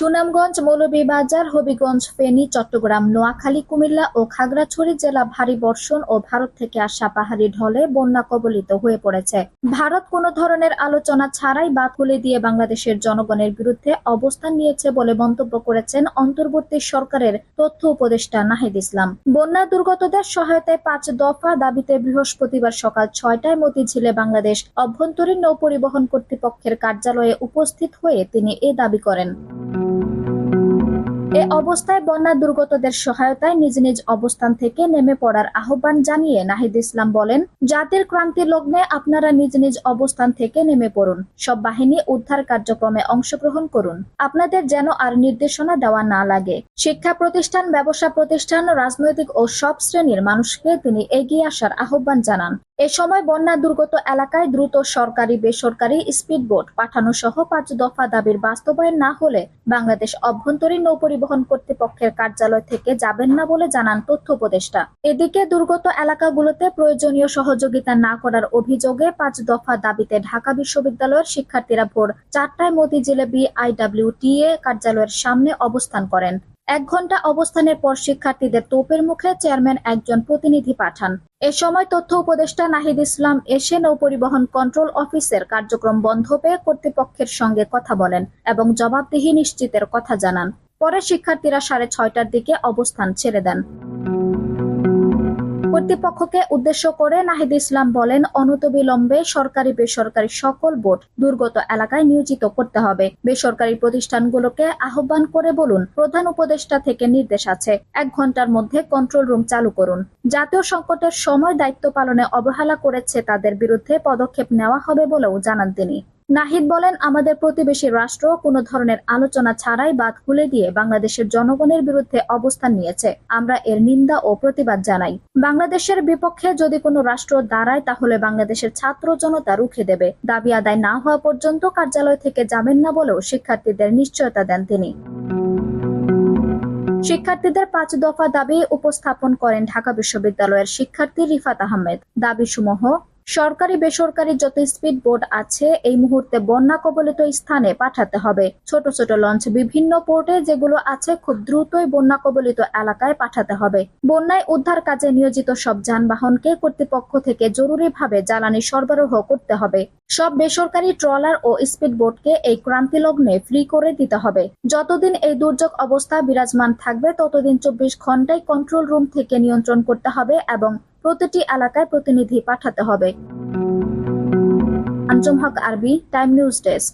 সুনামগঞ্জ মৌলভীবাজার, হবিগঞ্জ, ফেনী, চট্টগ্রাম, নোয়াখালী, কুমিল্লা ও খাগড়াছড়ি জেলা ভারী বর্ষণ ও ভারত থেকে আসা পাহাড়ি ঢলে বন্যা কবলিত হয়ে পড়েছে। ভারত কোনো ধরনের আলোচনা ছাড়াই বাদ খুলে দিয়ে বাংলাদেশের জনগণের বিরুদ্ধে অবস্থান নিয়েছে বলে মন্তব্য করেছেন অন্তর্বর্তী সরকারের তথ্য উপদেষ্টা নাহিদ ইসলাম। বন্যা দুর্গতদের সহায়তায় পাঁচ দফা দাবিতে বৃহস্পতিবার সকাল ছয়টায় মতিঝিলে বাংলাদেশ অভ্যন্তরীণ নৌ পরিবহন কর্তৃপক্ষের কার্যালয়ে উপস্থিত হয়ে তিনি এ দাবি করেন। এ অবস্থায় বন্যা দুর্গতদের সহায়তায় নিজ নিজ অবস্থান থেকে নেমে পড়ার আহ্বান জানিয়ে নাহিদ ইসলাম বলেন, জাতির ক্রান্তি লগ্নে আপনারা নিজ নিজ অবস্থান থেকে নেমে পড়ুন। সব বাহিনী উদ্ধার কার্যক্রমে অংশগ্রহণ করুন। আপনাদের যেন আর নির্দেশনা দেওয়া না লাগে। শিক্ষা প্রতিষ্ঠান, ব্যবসা প্রতিষ্ঠান, রাজনৈতিক ও সব শ্রেণির মানুষকে তিনি এগিয়ে আসার আহ্বান জানান। এ সময় বন্যা দুর্গত এলাকায় দ্রুত সরকারি বেসরকারি স্পিডবোট পাঠানো সহ পাঁচ দফা দাবির বাস্তবায়ন না হলে বাংলাদেশ অভ্যন্তরীণ নৌ পরিবহন কর্তৃপক্ষের কার্যালয় থেকে যাবেন না বলে জানান তথ্য উপদেষ্টা। এদিকে দুর্গত এলাকাগুলোতে প্রয়োজনীয় সহযোগিতা না করার অভিযোগে পাঁচ দফা দাবিতে ঢাকা বিশ্ববিদ্যালয়ের শিক্ষার্থীরা ভোর চারটায় মতিঝিলে বিআইডব্লিউটিএ কার্যালয়ের সামনে অবস্থান করেন। এক ঘণ্টা অবস্থানের পর শিক্ষার্থীদের তোপের মুখে চেয়ারম্যান একজন প্রতিনিধি পাঠান। এ সময় তথ্য উপদেষ্টা নাহিদ ইসলাম এসে নৌ পরিবহন কন্ট্রোল অফিসের কার্যক্রম বন্ধ পেয়ে কর্তৃপক্ষের সঙ্গে কথা বলেন এবং জবাবদিহি নিশ্চিতের কথা জানান। পরে শিক্ষার্থীরা সাড়ে ছয়টার দিকে অবস্থান ছেড়ে দেন। কর্তৃপক্ষকে উদ্দেশ্য করে নাহিদ ইসলাম বলেন, অনতবিলম্বে সরকারি বেসরকারি সকল বোট দুর্গত এলাকায় নিয়োজিত করতে হবে। বেসরকারি প্রতিষ্ঠানগুলোকে আহ্বান করে বলুন, প্রধান উপদেষ্টা থেকে নির্দেশ আছে। এক ঘণ্টার মধ্যে কন্ট্রোল রুম চালু করুন। জাতীয় সংকটের সময় দায়িত্ব পালনে অবহেলা করেছে তাদের বিরুদ্ধে পদক্ষেপ নেওয়া হবে বলেও জানান তিনি। নাহিদ বলেন, আমাদের প্রতিবেশী রাষ্ট্র কোনো ধরনের আলোচনা ছাড়াই বাদ খুলে দিয়ে বাংলাদেশের জনগণের বিরুদ্ধে অবস্থান নিয়েছে। আমরা এর নিন্দা ও প্রতিবাদ জানাই। বাংলাদেশের বিপক্ষে যদি কোনো রাষ্ট্র দাঁড়ায়, তাহলে বাংলাদেশের ছাত্র জনতা রুখে দেবে। দাবি আদায় না হওয়া পর্যন্ত কার্যালয় থেকে যাবেন না বলেও শিক্ষার্থীদের নিশ্চয়তা দেন তিনি। শিক্ষার্থীদের পাঁচ দফা দাবি উপস্থাপন করেন ঢাকা বিশ্ববিদ্যালয়ের শিক্ষার্থী রিফাত আহমেদ। দাবিসমূহ সরকারি বেসরকারি যত স্পিড বোট আছে, এই মুহূর্তে বন্যা কবলিত স্থানে পাঠাতে হবে। ছোট ছোট লঞ্চ বিভিন্ন পোর্টে যেগুলো আছে, খুব দ্রুতই বন্যা কবলিত এলাকায় পাঠাতে হবে। বন্যায় উদ্ধার কাজে নিয়োজিত সব যানবাহনকে কর্তৃপক্ষ থেকে জরুরিভাবে জ্বালানি সরবরাহ করতে হবে। সব বেসরকারি ট্রলার ও স্পিড বোটকে এই ক্রান্তি লগ্নে ফ্রি করে দিতে হবে। যতদিন এই দুর্যোগ অবস্থা বিরাজমান থাকবে, ততদিন চব্বিশ ঘন্টায় কন্ট্রোল রুম থেকে নিয়ন্ত্রণ করতে হবে এবং প্রতিটি এলাকায় প্রতিনিধি পাঠাতে হবে। আঞ্জুম হক আরবি টাইম নিউজ ডেস্ক।